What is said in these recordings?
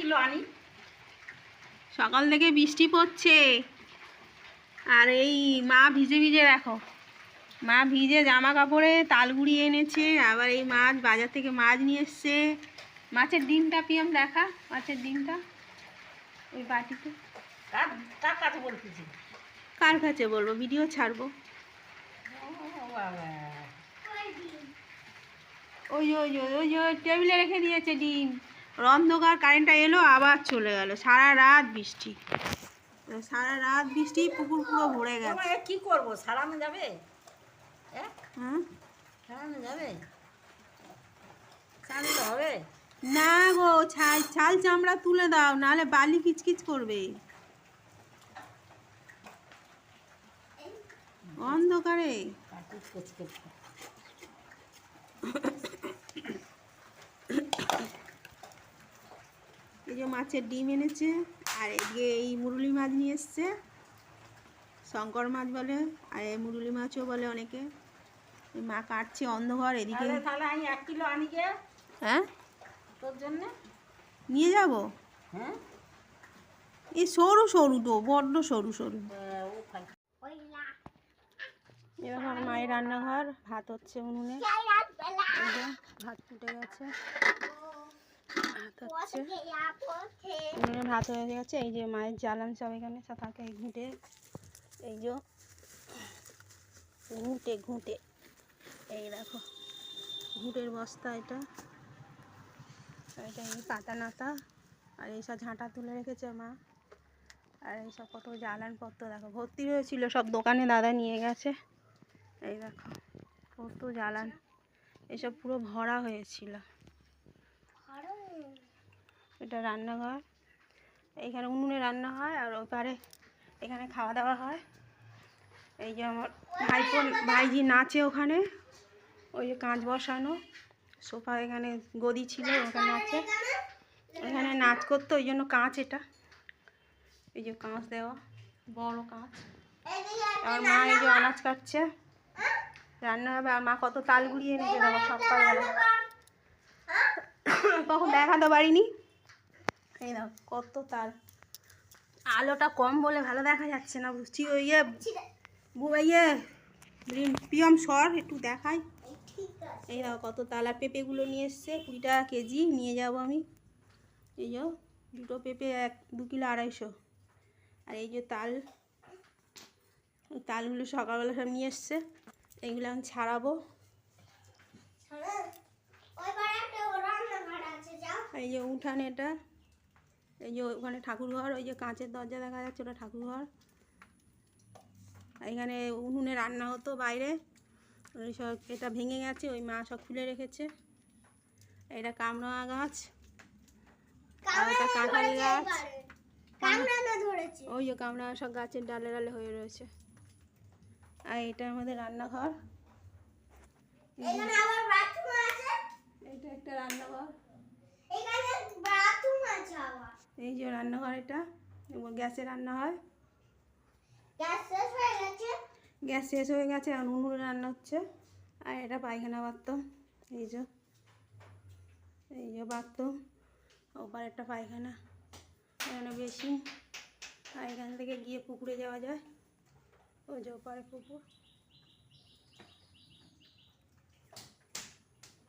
Kilo আনি সকাল থেকে বৃষ্টি পড়ছে আর এই মা ভিজে ভিজে দেখো মা ভিজে জামা কাপড়ে তালগুড়ি এনেছে আবার এই মাছ বাজার থেকে মাছ নিয়ে এসছে মাছের ডিমটা পিয়াম দেখা মাছের ডিমটা ওই বাটিতে কার কাছে বলতেছি কার কাছে বলব ভিডিও ছাড়বো ওই ওই ওই ওই টেবিলে রেখে দিয়েছে ডিম অন্ধকার কারেন্টটা এলো আবার চলে গেল। সারা রাত বৃষ্টি। সারা রাত বৃষ্টি পুকুর পুরো ভরে গেছে। কি করব? সারানো যাবে? সারানো যাবে? সারানো হবে। না গো ছাল ছাল চামড়া তুলে দাও নাহলে বালি কিচকিচ করবে। অন্ধকারে। যে মাছের ডিম এনেছে আর এদিকে এই মুরুলি মাছ নিয়ে এসছে। শঙ্কর মাছ বলে আর এই মুরুলি মাছও বলে অনেকে। এই মা কাটছে অন্ধকার এদিকে। তাহলে তাহলে আমি এক কিলো আনি গে হ্যাঁ? তোর জন্য। নিয়ে যাব? হ্যাঁ? এই সরু সরু তো বড্ড সরু সরু। আমার মায়ের রান্নাঘর ভাত হচ্ছে উনুনে। ভাত ফুটে গেছে। ভাত হচ্ছে। ভাত হয়ে গেছে। এই যে মায়ের জ্বালান সব এখানে থাকে ঘুঁটে। এই যে ঘুঁটে ঘুঁটে। এই দেখো ঘুঁটের বস্তা এটা। এটা এই পাতা নাতা। আর এইসব ঝাঁটা তুলে রেখেছে মা। আর এইসব কত জ্বালানপত্র দেখো। ভর্তি হয়েছিল সব দোকানে দাদা নিয়ে গেছে। এই দেখো কত জ্বালান। এসব পুরো ভরা হয়েছিল। এটা রান্নাঘর। এইখানে উনুনে রান্না হয় আর ওপারে এখানে খাওয়া দাওয়া হয়। এই যে আমার ভাইপো, ভাইজি নাচে ওখানে। ওই যে কাঁচ বসানো। সোফা এখানে গদি ছিল, ওখানে আছে। এখানে নাচ করতো, ওই জন্য কাঁচ এটা। এই যে কাঁচ দেওয়া, বড় কাঁচ। আর মা এই যে আনাজ কাটছে। রান্না হবে, আর মা কত তাল গুড়িয়ে এনেছে দেখো সকালবেলা। কখন দেখাতে পারিনি। এই দেখো কত তাল আলোটা কম বলে ভালো দেখা যাচ্ছে না বুঝছি ওই ইয়ে পিয়ম সর একটু দেখাই। এই দেখো কত তালা। পেঁপেগুলো নিয়ে এসছে কুড়ি টাকা কেজি নিয়ে যাব আমি। এই যে দুটো পেঁপে এক দু কিলো আড়াইশো। আর এই যে তাল তালগুলো সকালবেলা সব নিয়ে এসছে এইগুলো আমি ছাড়াবো। এই যে উঠান এটা। এই যে ওখানে ঠাকুরঘর ওই যে কাঁচের দরজা দেখা যাচ্ছে ওটা ঠাকুরঘর। আর এখানে উনুনে রান্না হতো বাইরে। ওই সব এটা ভেঙে গেছে ওই মা সব খুলে রেখেছে। এটা কামরাঙা গাছ। আর এটা কাঁঠালি গাছ। ওই যে কামরাঙা সব গাছের ডালে ডালে হয়ে রয়েছে। আর এটা আমাদের রান্নাঘর এটা একটা রান্নাঘর এই যে রান্নাঘর এটা গ্যাসে রান্না হয়। গ্যাস শেষ হয়ে গেছে। এখন উনুনে রান্না হচ্ছে। আর এটা পায়খানা বাথরুম এই যে এই যে বাথরুম। ওপার একটা পায়খানা এখানে বেশি আর এখান থেকে গিয়ে পুকুরে যাওয়া যায়। ওই যে ওপারে পুকুর।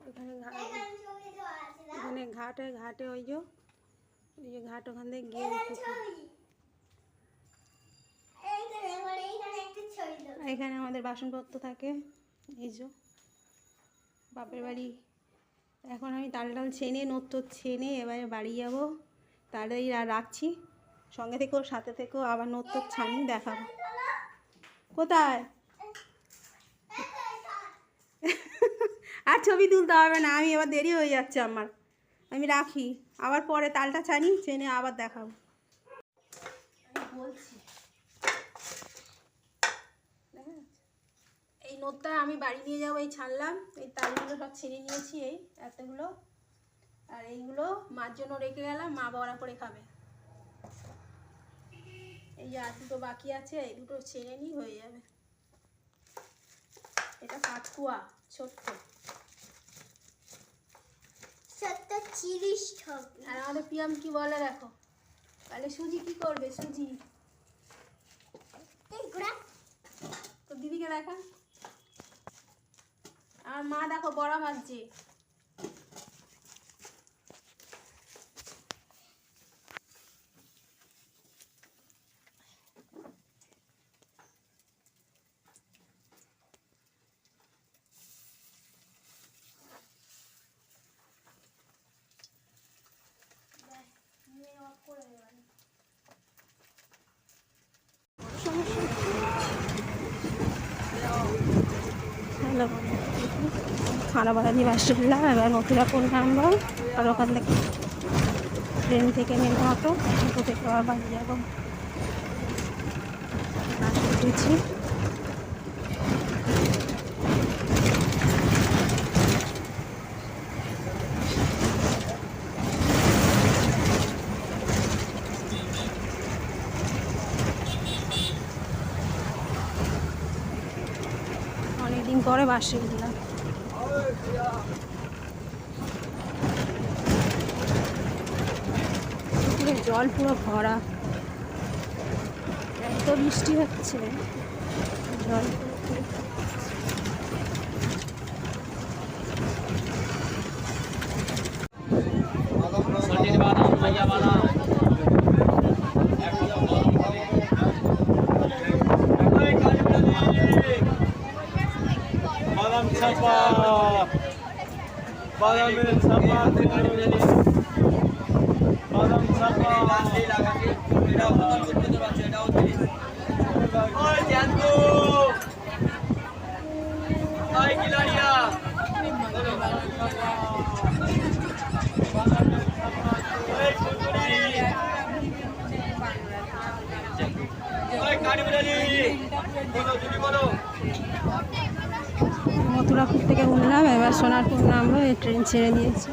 এখানে ঘাট এখানে ঘাটে ঘাটে ওই যে যে ঘাট ওখান থেকে গিয়ে এখানে আমাদের বাসনপত্র থাকে। এই যে বাপের বাড়ি। এখন আমি তাল টাল ছেনে নত্য ছেনে এবারে বাড়ি যাব। তাহলে রাখছি। সঙ্গে থেকেও সাথে থেকেও আবার নত্য ছানি দেখাবো। কোথায়? আর ছবি তুলতে হবে না আমি এবার দেরি হয়ে যাচ্ছে আমার। আমি রাখি। আবার পরে তালটা ছানি চেনে আবার দেখাবো। বলছি। এই নোটটা আমি বাড়ি নিয়ে যাব, এই ছাড়লাম। এই তালগুলো সব ছিঁড়ে নিয়েছি, এই এতগুলো। আর এইগুলো মার জন্য রেখে গেলাম, মা বড়া করে খাবে। এই যে আর দুটো বাকি আছে, এই দুটো ছেড়ে নিই, হয়ে যাবে। এটা কাঠকুয়া ছোট্ট। তিরিশ হবে আর আমাদের পিয়াম কি বলে দেখো? তাহলে সুজি কি করবে সুজি? তো দিদিকে দেখা। আমার মা দেখো বড়া ভাজছে। হ্যালো খানাপাড়া দিয়ে বাসে উঠলাম, এবার মথুরাপুর নামবো আর ওখান থেকে ট্রেন থেকে নেব অটো থেকে আবার বাড়ি যাব। উঠেছি। অনেকদিন পরে বাসে উঠলাম জল পুরো ভরা। এত বৃষ্টি হচ্ছে। জল বাদামের ছাপা বাদাম ছাপা ওই জ্যান্ত মথুরাপুর থেকে উঠলাম এবার সোনারপুর নামবো এই ট্রেন ছেড়ে দিয়েছে।